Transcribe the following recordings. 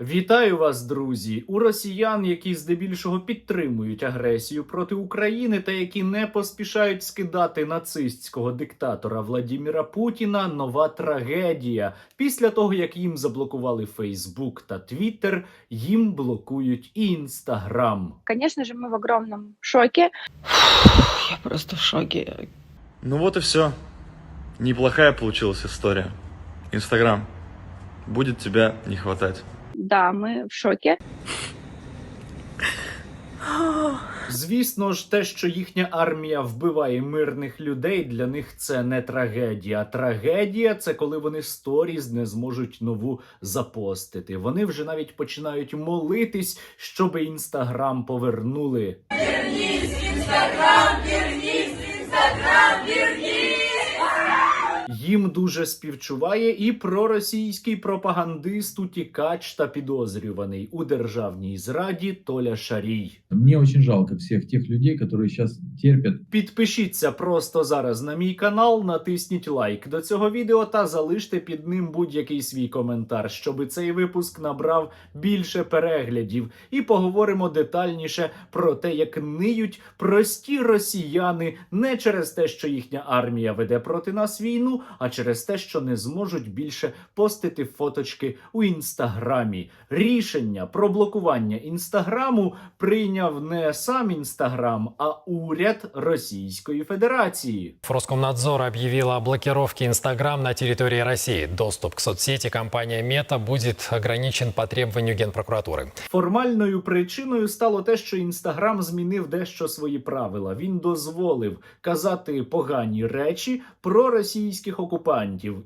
Вітаю вас, друзі! У росіян, які здебільшого підтримують агресію проти України та які не поспішають скидати нацистського диктатора Владіміра Путіна, нова трагедія. Після того як їм заблокували Фейсбук та Твіттер, їм блокують і Інстаграм. Конечно же, мы в огромном шоке. Я просто в шоке. Ну вот и все. Неплохая получилась история. Инстаграм. Будет тебя не хватать. Да, мы в шоке. Звісно ж, те, що їхня армія вбиває мирних людей, для них це не трагедія. Трагедія це коли вони сторіз не зможуть нову запостити. Вони вже навіть починають молитись, щоб інстаграм повернули. Їм дуже співчуває і проросійський пропагандист, утікач та підозрюваний у державній зраді Толя Шарій. Мне очень жалко всех тех людей, которые сейчас терпят Підпишіться просто зараз на мій канал, натисніть лайк до цього відео та залиште під ним будь-який свій коментар, щоб цей випуск набрав більше переглядів. І поговоримо детальніше про те, як ниють прості росіяни не через те, що їхня армія веде проти нас війну, а через те, що не зможуть більше постити фоточки у інстаграмі. Рішення про блокування інстаграму прийняв не сам інстаграм, а уряд Російської Федерації. Роскомнадзор объявила о блокировке Инстаграм на территории России. Доступ к соцсети компания Мета будет ограничен по требованию Генпрокуратуры. Формальною причиною стало те, що інстаграм змінив дещо свої правила. Він дозволив казати погані речі про російських окупантів,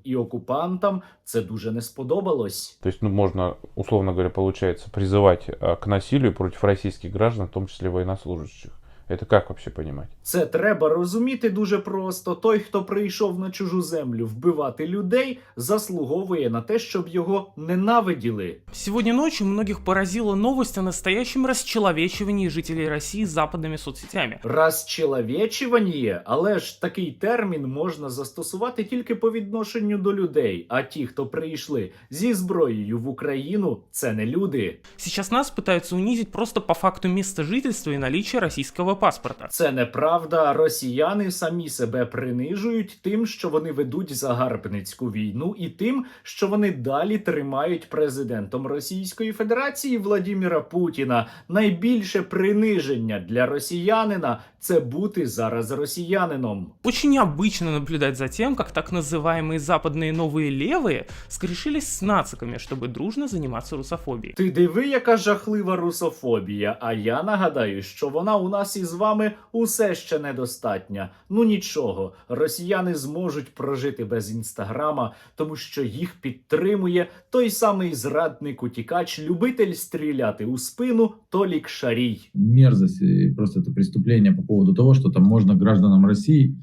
і окупантам це дуже не сподобалось. То есть, ну, можно, условно говоря, получается, призывать э, к насилию против российских граждан, в том числе военнослужащих. Это как вообще понимать? Це треба розуміти дуже просто. Той, хто прийшов на чужу землю вбивати людей, заслуговує на те, щоб його ненавиділи. Сегодня ночью многих поразила новость о настоящем расчеловечивании жителей России западными соцсетями. Розчеловечування, але ж такий термін можна застосувати тільки по відношенню до людей. А ті, хто прийшли зі зброєю в Україну, це не люди. Сейчас нас пытаются унизить просто по факту места жительства и наличия российского паспорта. Це неправда. Росіяни самі себе принижують тим, що вони ведуть загарбницьку війну, і тим, що вони далі тримають президентом Російської Федерації Владіміра Путіна. Найбільше приниження для росіянина це бути зараз росіянином. Очень необычно наблюдать за тем, как так называемые западные новые левые скрешились с нациками, чтобы дружно заниматься русофобией. Ти диви, яка жахлива русофобія. А я нагадаю, що вона у нас із вами усе ще недостатня. Ну нічого, росіяни зможуть прожити без інстаграма, тому що їх підтримує той самий зрадник утікач, любитель стріляти у спину Толік Шарій. мерзость и просто это преступление по поводу того, что там можно гражданам России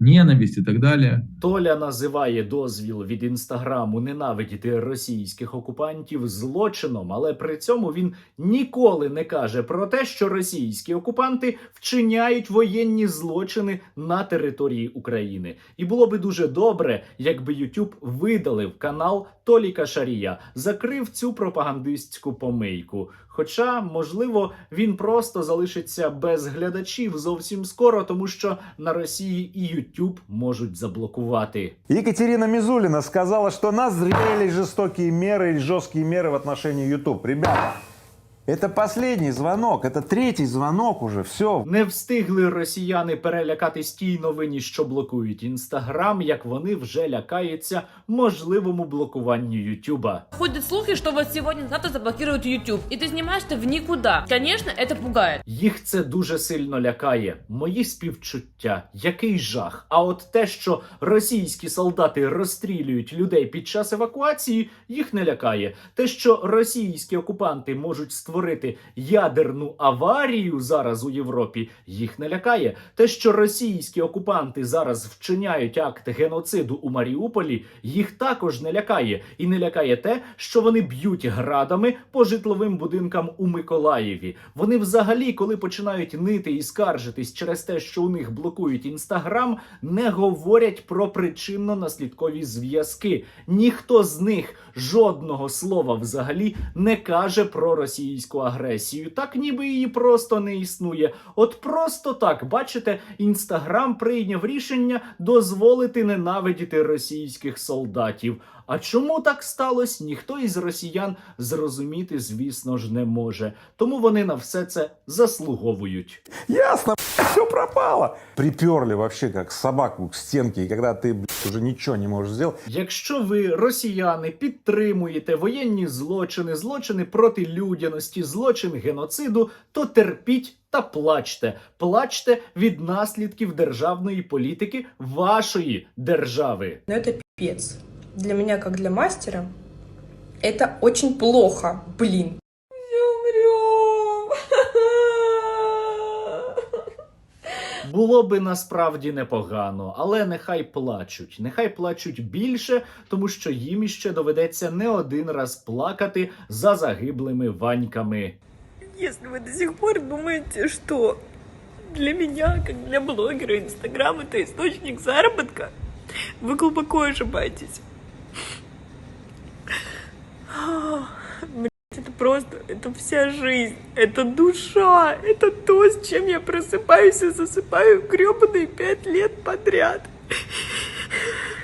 ненависть и так далее. Толя називає дозвіл від інстаграму ненавидіти російських окупантів злочином, але при цьому він ніколи не каже про те, що російські окупанти вчиняють воєнні злочини на території України. І було би дуже добре, якби YouTube видалив канал Толіка Шарія, закрив цю пропагандистську помийку. Хоча, можливо, він просто залишиться без глядачів зовсім скоро, тому що на Росії і YouTube можуть заблокувати. Екатерина Мізуліна сказала, что назріли жорстокі міри і жорсткі міри в отношении YouTube. Ребята, это последний звонок, это третий звонок уже, все. Не встигли росіяни перелякатись тій новині, що блокують інстаграм, як вони вже лякаються можливому блокуванню Ютуба. Ходят слухи, что вот сегодня-завтра заблокируют YouTube, и ты снимаешь-то в никуда. Конечно, это пугает. Їх це дуже сильно лякає. Мої співчуття, який жах. А от те, що російські солдати розстрілюють людей під час евакуації, їх не лякає. Те, що російські окупанти можуть створити створити ядерну аварію зараз у Європі, їх не лякає. Те, що російські окупанти зараз вчиняють акт геноциду у Маріуполі, їх також не лякає. І не лякає те, що вони б'ють градами по житловим будинкам у Миколаєві. Вони взагалі, коли починають нити і скаржитись через те, що у них блокують інстаграм, не говорять про причинно-наслідкові зв'язки. Ніхто з них жодного слова взагалі не каже про російську агресію. Так ніби її просто не існує. От просто так, бачите, інстаграм прийняв рішення дозволити ненавидіти російських солдатів. А чому так сталося, ніхто із росіян зрозуміти, звісно ж, не може. Тому вони на все це заслуговують. Ясно, все пропало. Приперли вообще как собаку к стенке, и когда ты блядь, уже ничего не можешь сделать, Якщо ви, росіяни, підтримуєте воєнні злочини, злочини проти людяності, злочин геноциду, то терпіть та плачте. Плачте від наслідків державної політики вашої держави. Но это пипец Для меня, как для мастера, это очень плохо, блин. Було би насправді непогано, але нехай плачуть. Нехай плачуть більше, тому що їм іще доведеться не один раз плакати за загиблими ваньками. Если вы до сих пор думаете, что для меня, как для блогера, Инстаграм это источник заработка, вы глубоко ошибаетесь. просто, это вся жизнь, это душа, это то, с чем я просыпаюсь и засыпаю гребаные пять лет подряд.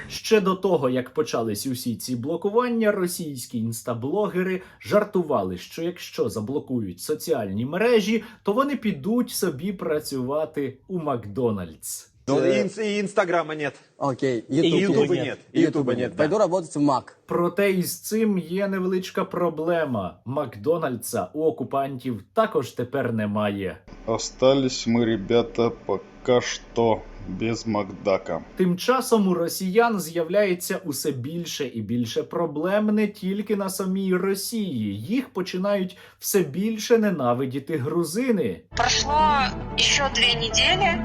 Ще до того, як почались усі ці блокування, російські інстаблогери жартували, що якщо заблокують соціальні мережі, то вони підуть собі працювати у Макдональдс. И Инстаграма нет. Окей, И Ютуба нет. И Ютуба нет. Пойду работать в Мак. Проте із цим є невеличка проблема. Макдональдса у окупантів також тепер немає. Остались мы, ребята, пока что без Макдака. Тим часом у росіян з'являється усе більше і більше проблем не тільки на самій Росії. Їх починають все більше ненавидіти грузини. Прошло еще две недели,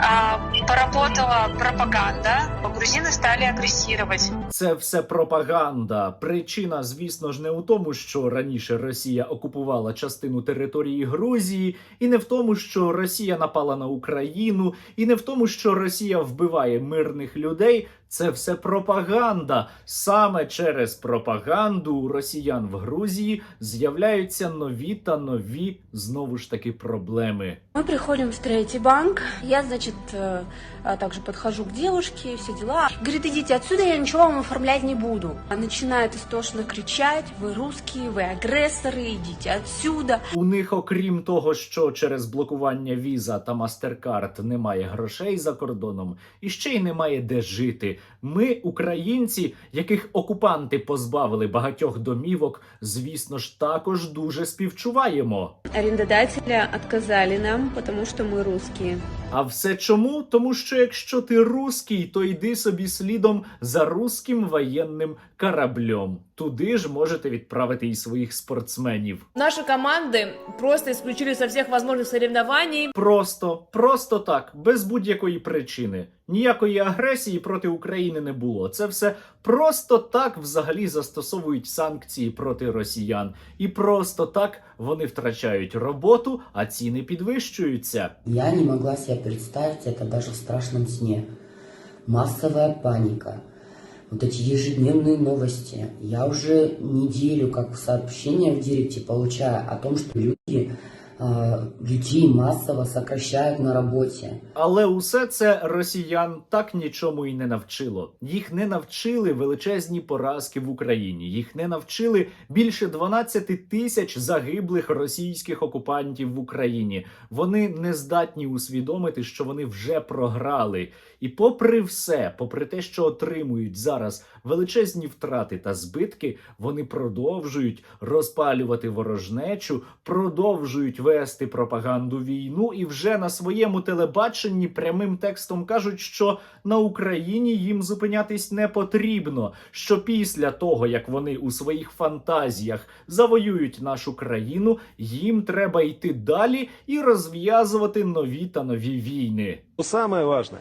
а, поработала пропаганда, грузины стали агрессировать. Це все пропаганда. Причина, звісно ж, не у тому, що раніше Росія окупувала частину території Грузії, і не в тому, що Росія напала на Україну, і не в тому, що Росія вбиває мирних людей. Це все пропаганда. Саме через пропаганду у росіян в Грузії з'являються нові та нові знову ж таки проблеми. Мы приходим в третий банк. Я, значит, э, а, также подхожу к девушке, все дела. Говорит, идите отсюда, я ничего вам оформлять не буду. А начинает истошно кричать, вы русские, вы агрессоры, идите отсюда. У них, окрім того, що через блокування віза та мастеркард немає грошей за кордоном, і ще й немає де жити. Ми, українці, яких окупанти позбавили багатьох домівок, звісно ж, також дуже співчуваємо. Арендодателя відказали нам, тому що ми русские. А все чому? Тому що якщо ти руський, то йди собі слідом за руським воєнним кораблем. Туди ж можете відправити і своїх спортсменів. Наши команды просто исключили со всех возможных соревнований. Просто, просто так, без будь-якої причини. Ніякої агресії проти України не було. Це все просто так взагалі застосовують санкції проти росіян. І просто так вони втрачають роботу, а ціни підвищуються. Я не могла себе представить это даже в страшном сне. Массовая паника. Вот эти ежедневные новости. Я уже неделю как сообщения в директе получаю о том, что люди, э, людей массово сокращают на работе. Але усе це росіян так нічому і не навчило. Їх не навчили величезні поразки в Україні. Їх не навчили більше 12 тисяч загиблих російських окупантів в Україні. Вони не здатні усвідомити, що вони вже програли. І попри все, попри те, що отримують зараз величезні втрати та збитки, вони продовжують розпалювати ворожнечу, продовжують вести пропаганду війну, і вже на своєму телебаченні прямим текстом кажуть, що на Україні їм зупинятись не потрібно. Що після того, як вони у своїх фантазіях завоюють нашу країну, їм треба йти далі і розв'язувати нові та нові війни. Саме важное,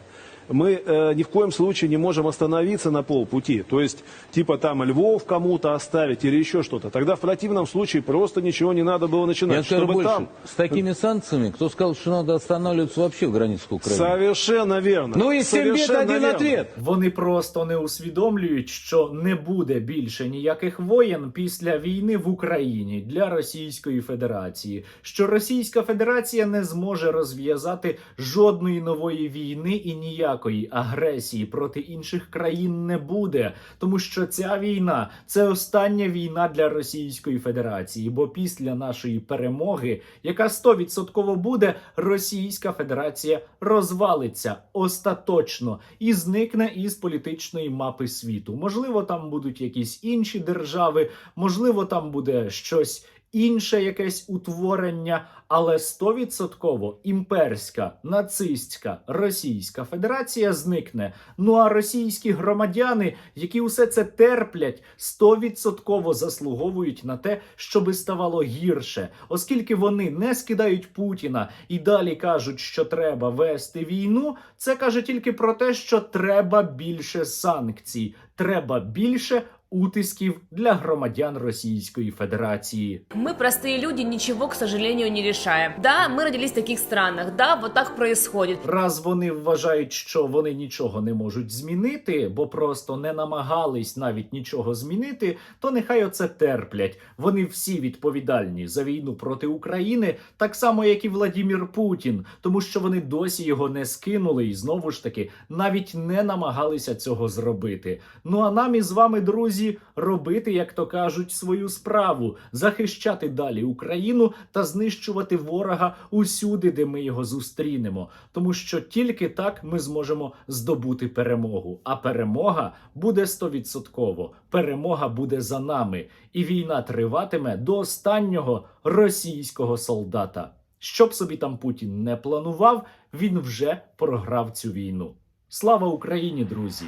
мы э, ни в коем случае не можем остановиться на полпути. То есть, типа там Львов кому-то оставить или еще что-то. Тогда в противном случае просто ничего не надо было начинать. Я скажу чтобы больше, там... с такими санкциями, кто сказал, что надо останавливаться вообще в границах Украины? Совершенно верно. Ну и всем бед Совершенно один верно. ответ. Вони просто не усвідомлюють, що не буде більше ніяких воєн після війни в Україні для Російської Федерації, що Російська Федерація не зможе розв'язати жодної нової війни і ніякої агресії проти інших країн не буде, тому що ця війна це остання війна для Російської Федерації. Бо після нашої перемоги, яка 100% буде, Російська Федерація розвалиться остаточно і зникне із політичної мапи світу. Можливо, там будуть якісь інші держави, можливо, там буде щось. Інше якесь утворення, але стовідсотково імперська, нацистська Російська Федерація зникне. Ну а російські громадяни, які усе це терплять, стовідсотково заслуговують на те, щоби ставало гірше, оскільки вони не скидають Путіна і далі кажуть, що треба вести війну. Це каже тільки про те, що треба більше санкцій, треба більше утисків для громадян Російської Федерації. Мы, простые люди, ничего, к сожалению, не решаем. Да, мы родились в таких странах, да, вот так происходит. Раз вони вважають, що вони нічого не можуть змінити, бо просто не намагались навіть нічого змінити, то нехай оце терплять. Вони всі відповідальні за війну проти України, так само як і Владімір Путін, тому що вони досі його не скинули і знову ж таки навіть не намагалися цього зробити. Ну а нам із вами, друзі, робити, як то кажуть, свою справу, захищати далі Україну та знищувати ворога усюди, де ми його зустрінемо. Тому що тільки так ми зможемо здобути перемогу. А перемога буде стовідсотково. Перемога буде за нами, і війна триватиме до останнього російського солдата. Щоб собі там Путін не планував, він вже програв цю війну. Слава Україні, друзі!